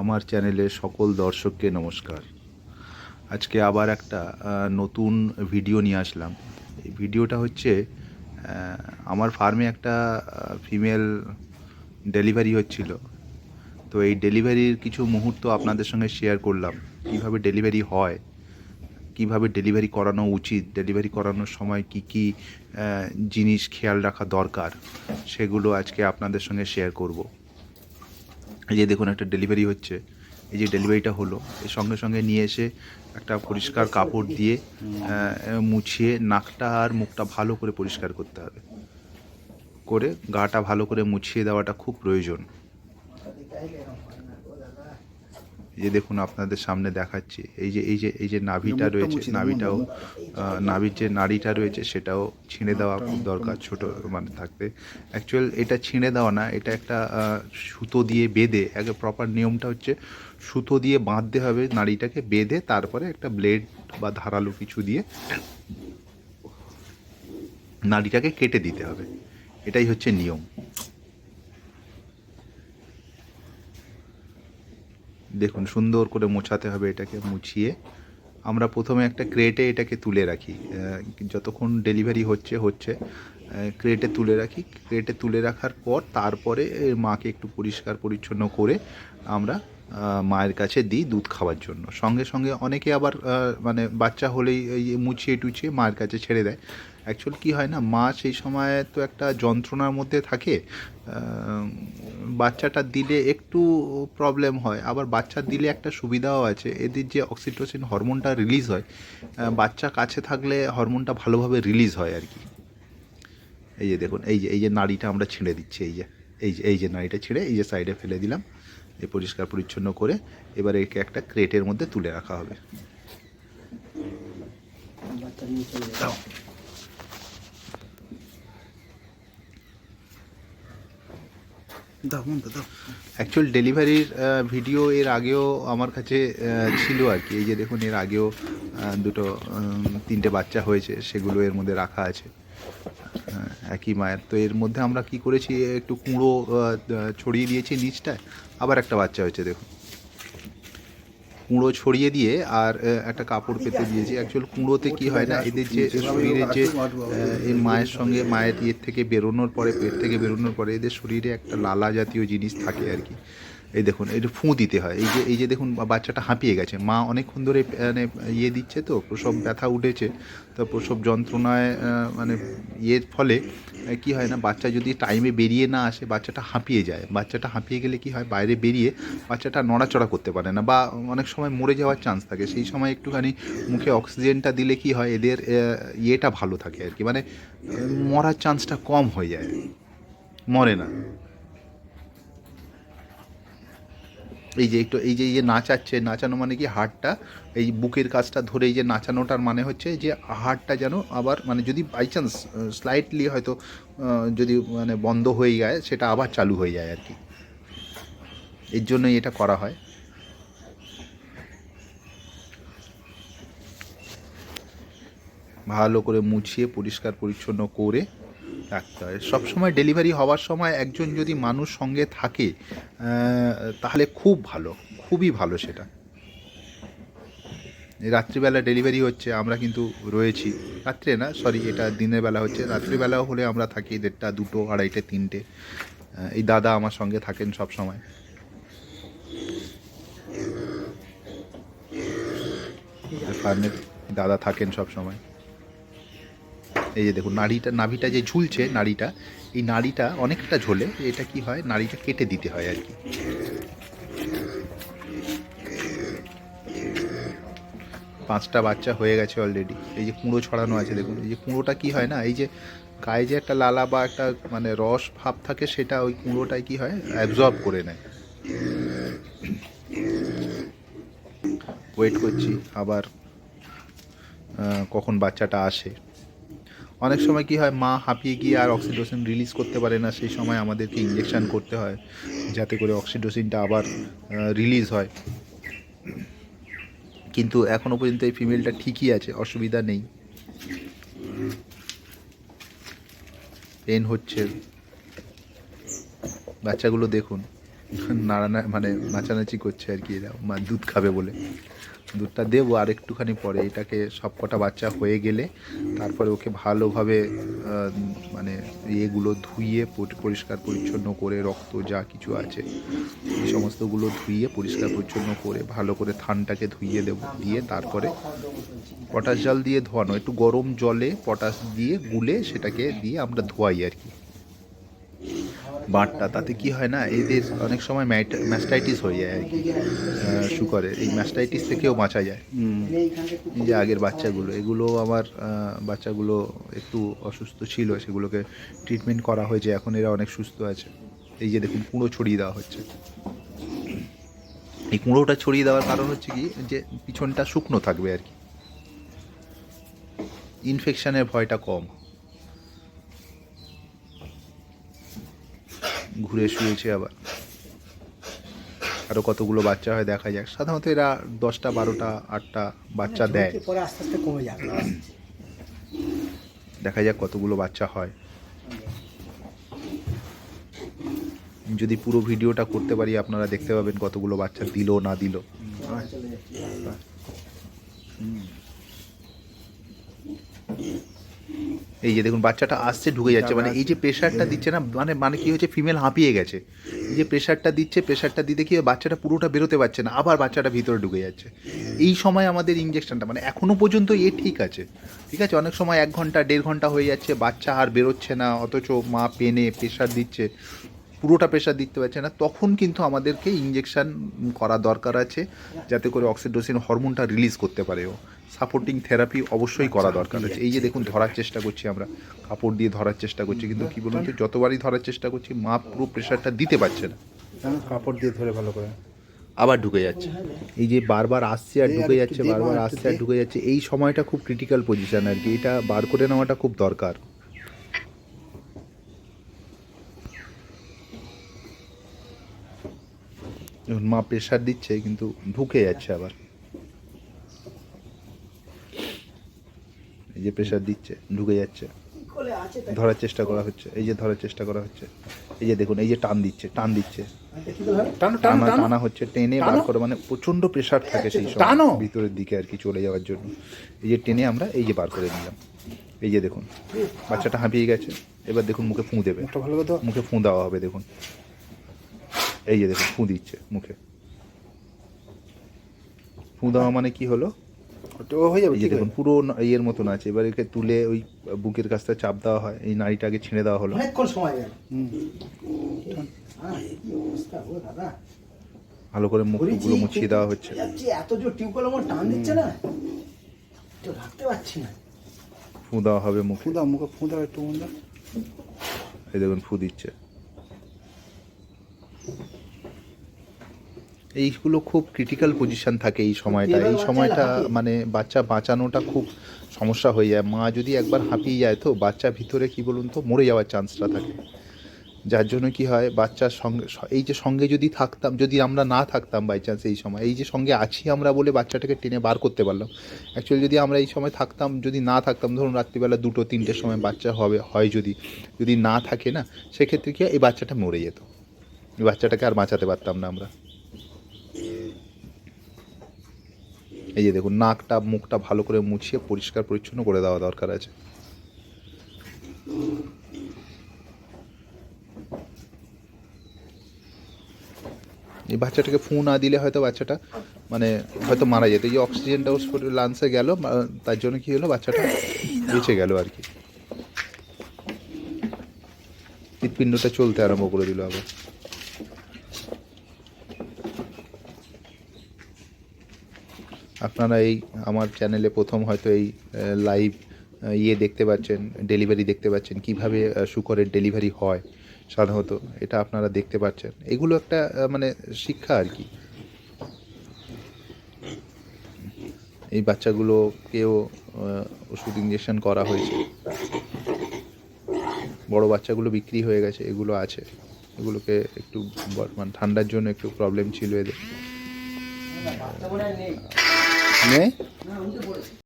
আমার চ্যানেলের সকল দর্শককে নমস্কার। আজকে আবার একটা নতুন ভিডিও নিয়ে আসলাম। এই ভিডিওটা হচ্ছে আমার ফার্মে একটা ফিমেল ডেলিভারি হচ্ছিল। তো এই ডেলিভারির কিছু মুহূর্ত আপনাদের সঙ্গে শেয়ার করলাম। কীভাবে ডেলিভারি হয়? কীভাবে ডেলিভারি করানো উচিত? ডেলিভারি করানোর সময় কি কি জিনিস খেয়াল রাখা দরকার? সেগুলো আজকে আপনাদের সঙ্গে শেয়ার করব। এই যে দেখুন, একটা ডেলিভারি হচ্ছে। এই যে ডেলিভারিটা হলো, এর সঙ্গে সঙ্গে নিয়ে এসে একটা পরিষ্কার কাপড় দিয়ে মুছিয়ে নাকটা আর মুখটা ভালো করে পরিষ্কার করতে হবে। করে গাটা ভালো করে মুছিয়ে দেওয়াটা খুব প্রয়োজন। যে দেখুন আপনাদের সামনে দেখাচ্ছি এই যে এই যে এই যে নাভিটা রয়েছে নাভিটাও নাভির যে নাড়িটা রয়েছে সেটাও ছিঁড়ে দেওয়া খুব দরকার ছোট মানে থাকতে। অ্যাকচুয়াল এটা ছিঁড়ে দেওয়া না এটা একটা সুতো দিয়ে বেঁধে আগে প্রপার নিয়মটা হচ্ছে সুতো দিয়ে বাঁধতে হবে নাড়িটাকে বেঁধে তারপরে একটা ব্লেড বা ধারালো কিছু দিয়ে নাড়িটাকে কেটে দিতে হবে। এটাই হচ্ছে নিয়ম। দেখুন, সুন্দর করে মোছাতে হবে এটাকে, মুছিয়ে। আমরা প্রথমে একটা ক্রেটে এটাকে তুলে রাখি। যতক্ষণ ডেলিভারি হচ্ছে হচ্ছে। ক্রেটে তুলে রাখি। ক্রেটে তুলে রাখার পর তারপরে মাকে একটু পরিষ্কার পরিচ্ছন্ন করে আমরা মায়ের কাছে দিই দুধ খাওয়ার জন্য। সঙ্গে সঙ্গে অনেকে আবার মানে বাচ্চা হলেই মুছিয়ে টুছিয়ে মায়ের কাছে ছেড়ে দেয়। অ্যাকচুয়াল কি হয় না, মা সেই সময় তো একটা যন্ত্রণার মধ্যে থাকে বাচ্চাটা দিলে একটু প্রবলেম হয়। আবার বাচ্চা দিলে একটা সুবিধাও আছে, এদের যে অক্সিটোসিন হরমোনটা রিলিজ হয় বাচ্চা কাছে থাকলে হরমোনটা ভালোভাবে রিলিজ হয় আর কি। এই যে দেখুন, এই যে এই যে নাড়িটা আমরা ছিঁড়ে দিচ্ছি, এই যে এই যে এই যে নাড়িটা ছিঁড়ে, এই যে সাইডে ফেলে দিলাম। এই পরিষ্কার পরিচ্ছন্ন করে এবার একে একটা ক্রেটের মধ্যে তুলে রাখা হবে। অ্যাকচুয়াল ডেলিভারির ভিডিও এর আগেও আমার কাছে ছিল আর কি। এই যে দেখুন এর আগেও দুটো তিনটে বাচ্চা হয়েছে সেগুলো এর মধ্যে রাখা আছে। একই মায়ের। তো এর মধ্যে আমরা কি করেছি? একটু কুঁড়ো ছড়িয়ে দিয়েছি নিচটায় আবার একটা বাচ্চা হয়েছে, দেখুন। কুঁড়ো ছড়িয়ে দিয়ে আর একটা কাপড় পেতে দিয়েছি। অ্যাকচুয়াল কুঁড়োতে কি হয় না, এদের যে শরীরের যে মায়ের সঙ্গে, মায়ের ইয়ের থেকে বেরোনোর পরে, পেট থেকে বেরোনোর পরে, এদের শরীরে একটা লালা জাতীয় জিনিস থাকে আর কি। এই দেখুন এটা ফুঁ দিতে হয় এই যে এই যে দেখুন বাচ্চাটা হাঁপিয়ে গেছে। মা অনেকক্ষণ ধরে মানে ইয়ে দিচ্ছে তো প্রসব ব্যথা উঠেছে তো প্রসব যন্ত্রণায় মানে ইয়ের ফলে কি হয় না বাচ্চা যদি টাইমে বেরিয়ে না আসে বাচ্চাটা হাঁপিয়ে যায়। বাচ্চাটা হাঁপিয়ে গেলে কি হয় বাইরে বেরিয়ে বাচ্চাটা নড়াচড়া করতে পারে না বা অনেক সময় মরে যাওয়ার চান্স থাকে। সেই সময় একটুখানি মুখে অক্সিজেনটা দিলে কি হয় এদের ইয়েটা ভালো থাকে আর কি। মানে মরার চান্সটা কম হয়ে যায়। মরে না। এই যে একটু, এই যে যে নাচাচ্ছে, নাচানো মানে কি হাড়টা এই বুকের কাজটা ধরে যে নাচানোটার মানে হচ্ছে যে হাড়টা যেন আবার মানে যদি বাই চান্স স্লাইটলি হয়তো যদি মানে বন্ধ হয়ে যায়, সেটা আবার চালু হয়ে যায় আর কি। এর জন্যই এটা করা হয়। ভালো করে মুছিয়ে, পরিষ্কার, পরিচ্ছন্ন করে রাখতে হয় সবসময় ডেলিভারি হওয়ার সময় একজন যদি মানুষ সঙ্গে থাকে তাহলে খুব ভালো, খুবই ভালো সেটা। রাত্রিবেলা ডেলিভারি হচ্ছে, আমরা কিন্তু রয়েছি। রাত্রে না সরি এটা দিনের বেলা হচ্ছে। রাত্রিবেলাও হলে আমরা থাকি দেড়টা, দুটো, আড়াইটে, তিনটে। এই দাদা আমার সঙ্গে থাকেন সব সময় দাদা থাকেন সব সময় এই যে দেখুন, নাড়িটা, নাভিটা যে ঝুলছে নাড়িটা, এই নাড়িটা অনেকটা ঝোলে, এটা কি হয়, নাড়িটা কেটে দিতে হয় আর কি। পাঁচটা বাচ্চা হয়ে গেছে অলরেডি এই যে কুঁড়ো ছড়ানো আছে, দেখুন, এই যে কুঁড়োটা কি হয় না, এই যে গায়ে যে একটা লালা বা একটা মানে রস ভাব থাকে, সেটা ওই কুঁড়োটাই কি হয় অ্যাবজর্ব করে নেয়। ওয়েট করছি, আবার কখন বাচ্চাটা আসে। অনেক সময় কি হয়, মা হাঁপিয়ে গিয়ে আর অক্সিটোসিন রিলিজ করতে পারে না, সেই সময় আমাদেরকে ইঞ্জেকশান করতে হয়, যাতে করে অক্সিটোসিনটা আবার রিলিজ হয়। কিন্তু এখনও পর্যন্ত এই ফিমেলটা ঠিকই আছে, অসুবিধা নেই। পেন হচ্ছে। বাচ্চাগুলো দেখুন, নাড়ানা মানে নাচানাচি করছে আর কি এরা, মা দুধ খাবে বলে। দুধটা দেবো আর একটুখানি পরে এটাকে সব কটা বাচ্চা হয়ে গেলে তারপরে ওকে ভালোভাবে মানে এগুলো ধুইয়ে পরিষ্কার পরিচ্ছন্ন করে রক্ত যা কিছু আছে এই সমস্তগুলো ধুইয়ে পরিষ্কার পরিচ্ছন্ন করে ভালো করে থানটাকে ধুইয়ে দেবো, দিয়ে তারপরে পটাশ জল দিয়ে ধোয়ানো, একটু গরম জলে পটাশ দিয়ে গুলে সেটাকে দিয়ে আমরা ধোয়াই আর কি। বাঁটটা তাতে কি হয় না এদের অনেক সময় ম্যাস্টাইটিস হয়ে যায় আর কি শুকরের এই ম্যাস্টাইটিস থেকেও বাঁচা যায়। এই যে আগের বাচ্চাগুলো এগুলো আমার বাচ্চাগুলো একটু অসুস্থ ছিল সেগুলোকে ট্রিটমেন্ট করা হয়েছে এখন এরা অনেক সুস্থ আছে। এই যে দেখুন কুঁড়ো ছড়িয়ে দেওয়া হচ্ছে। এই কুঁড়োটা ছড়িয়ে দেওয়ার কারণ হচ্ছে কি যে পিছনটা শুকনো থাকবে আর কি। ইনফেকশনের ভয়টা কম। ঘুরে শুয়েছে আবার। আরও কতগুলো বাচ্চা হয় দেখা যাক। সাধারণত এরা দশটা বারোটা আটটা বাচ্চা দেয়। পরে আস্তে আস্তে কমে যাবে। দেখা যাক কতগুলো বাচ্চা হয়। যদি পুরো ভিডিওটা করতে পারি আপনারা দেখতে পাবেন কতগুলো বাচ্চা দিল না দিল চলে যাচ্ছে এই যে দেখুন বাচ্চাটা আসছে ঢুকে যাচ্ছে। মানে এই যে প্রেশারটা দিচ্ছে না মানে মানে কি হচ্ছে ফিমেল হাঁপিয়ে গেছে। এই যে প্রেশারটা দিচ্ছে প্রেশারটা দিতে কি বাচ্চাটা পুরোটা বেরোতে পারছে না আবার বাচ্চাটা ভিতরে ঢুকে যাচ্ছে। এই সময় আমাদের ইঞ্জেকশনটা মানে এখনও পর্যন্ত এ ঠিক আছে। ঠিক আছে? অনেক সময় এক ঘণ্টা দেড় ঘণ্টা হয়ে যাচ্ছে বাচ্চা আর বেরোচ্ছে না অথচ মা পেনে প্রেশার দিচ্ছে পুরোটা প্রেশার দিতে পারছে না। তখন কিন্তু আমাদেরকে ইঞ্জেকশান করা দরকার আছে যাতে করে অক্সিডোসিন হরমোনটা রিলিজ করতে পারে ও। সাপোর্টিং থেরাপি অবশ্যই করা দরকার আছে এই যে দেখুন ধরার চেষ্টা করছি আমরা কাপড় দিয়ে ধরার চেষ্টা করছি কিন্তু কি বলুন তো যতবারই ধরার চেষ্টা করছি মা পুরো প্রেশারটা দিতে পারছে না। কাপড় দিয়ে ধরে ভালো করে। আবার ঢুকে যাচ্ছে। এই যে বারবার আসছে আর ঢুকে যাচ্ছে বারবার আসছে আর ঢুকে যাচ্ছে এই সময়টা খুব ক্রিটিক্যাল পজিশন আর কি এটা বার করে নেওয়াটা খুব দরকার। মা প্রেশার দিচ্ছে কিন্তু ঢুকে যাচ্ছে আবার। এই যে প্রেশার দিচ্ছে ঢুকে যাচ্ছে। ধরার চেষ্টা করা হচ্ছে এই যে ধরার চেষ্টা করা হচ্ছে। এই যে দেখুন এই যে টান দিচ্ছে টান দিচ্ছে। টানো টানো হচ্ছে টেনে বার করে মানে প্রচণ্ড প্রেশার থাকে সেই সময়। ভিতরের দিকে আর কি চলে যাওয়ার জন্য। এই যে টেনে আমরা এই যে বার করে নিলাম। এই যে দেখুন বাচ্চাটা হাঁপিয়ে গেছে। এবার দেখুন মুখে ফুঁ দেবে। মুখে ফুঁ দেওয়া হবে দেখুন। এই যে দেখুন ফুঁ দিচ্ছে মুখে। ফুঁ দেওয়া মানে কি হলো? ওটা হয়ে যাবে যে দেখুন পুরো ইয়ের মতন আছে। এবার একে তুলে ওই বুকের কাছটা চাপ দেওয়া হয়। এই নাড়িটাকে ছিঁড়ে দেওয়া হলো। অনেকক্ষণ সময় গেল ভালো করে মুখগুলো মুছিয়ে দেওয়া হচ্ছে। এত জোর টিউবওয়েল আমার টান দিচ্ছে না? তো রাখতে পারছি না। ফুঁ দেওয়া হবে মুখে। ফুঁদা মুখে ফুঁদা একটু ফুঁদা এই দেখুন ফু দিচ্ছে। এইগুলো খুব ক্রিটিক্যাল পজিশন থাকে এই সময়টা। এই সময়টা মানে বাচ্চা বাঁচানোটা খুব সমস্যা হয়ে যায়। মা যদি একবার হাঁপিয়ে যায় তো বাচ্চা ভিতরে কি বলুন তো মরে যাওয়ার চান্সটা থাকে। যার জন্য কি হয় বাচ্চার সঙ্গে এই যে সঙ্গে যদি থাকতাম যদি আমরা না থাকতাম বাই চান্স এই সময় এই যে সঙ্গে আছি আমরা বলে বাচ্চাটাকে টেনে বার করতে পারলাম। অ্যাকচুয়ালি যদি আমরা এই সময় থাকতাম যদি না থাকতাম ধরুন রাত্রিবেলা দুটো তিনটের সময় বাচ্চা হবে হয় যদি যদি না থাকে না সেক্ষেত্রে কি হয়, এই বাচ্চাটা মরে যেত। এই বাচ্চাটাকে আর বাঁচাতে পারতাম না আমরা। এই যে দেখুন, নাকটা, মুখটা ভালো করে মুছিয়ে পরিষ্কার পরিচ্ছন্ন করে দেওয়া দরকার আছে। এই বাচ্চাটাকে ফু না দিলে হয়তো বাচ্চাটা মানে হয়তো মারা যেত। এই অক্সিজেনটা ওর লান্সে গেল তার জন্য কি হলো? বাচ্চাটা বেঁচে গেল আর কি। হৃৎপিণ্ডটা চলতে আরম্ভ করে দিল আবার। আপনারা এই আমার চ্যানেলে প্রথম হয়তো এই লাইভ ইয়ে দেখতে পাচ্ছেন ডেলিভারি দেখতে পাচ্ছেন, কীভাবে শুকরের ডেলিভারি হয় সাধারণত, এটা আপনারা দেখতে পাচ্ছেন। এগুলো একটা মানে শিক্ষা আর কি। এই বাচ্চাগুলোকেও ওষুধ ইঞ্জেকশন করা হয়েছে। বড় বাচ্চাগুলো বিক্রি হয়ে গেছে, এগুলো আছে। এগুলোকে একটু মানে ঠান্ডার জন্য একটু প্রবলেম ছিল এদের। বাচ্চা